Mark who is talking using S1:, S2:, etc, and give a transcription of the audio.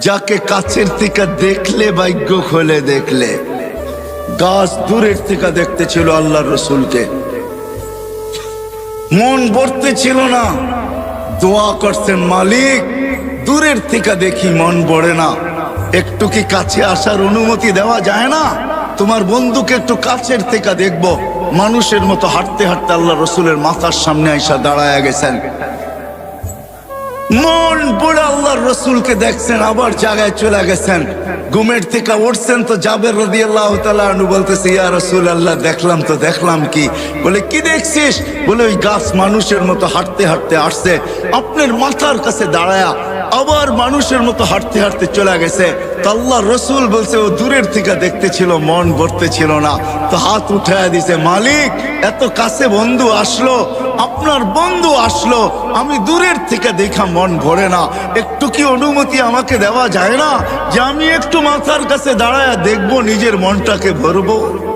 S1: যাকে কাছের থেকে দেখলে ভাগ্য খোলে দেখলে। গাছ দূরের থেকে দেখতে ছিল আল্লাহ রসুলকে। মন ভরতে ছিল না। দোয়া করছেন, মালিক, দূরের থেকে দেখি মন ভরে না। একটু কি কাছে আসার অনুমতি দেওয়া যায় না? তোমার বন্ধুকে একটু কাছের থেকে দেখব। মানুষের মতো হাঁটতে হাঁটতে আল্লাহ রসুলের মাথার সামনে আইসা দাঁড়ায় গেছেন। মন পড়ে আল্লাহর রসুলকে দেখছেন, আবার জায়গায় চলে গেছেন। ঘুমের থেকে উঠছেন তো জাবের রদি আল্লাহ তালু বলতেছে, ইয়া রসুল আল্লাহ দেখলাম তো, দেখলাম কি? বলে, কি দেখছিস? বলে, ওই গাছ মানুষের মতো হাঁটতে হাঁটতে আসছে। আপনার মাথার কাছে দাঁড়ায়া আবার মানুষের মতো হাঁটতে হাঁটতে চলে গেছে। তো আল্লাহ রসুল বলছে, ও দূরের থেকে দেখতে ছিল মন ভরতে ছিল না। তো হাত উঠায় দিছে, মালিক, এত কাছে বন্ধু আসলো, আপনার বন্ধু আসলো, আমি দূরের থেকে দেখা মন ভরে না। একটু কি অনুমতি আমাকে দেওয়া যায় না? যে আমি একটু মাথার কাছে দাঁড়ায় দেখব, নিজের মনটাকে ভরবো।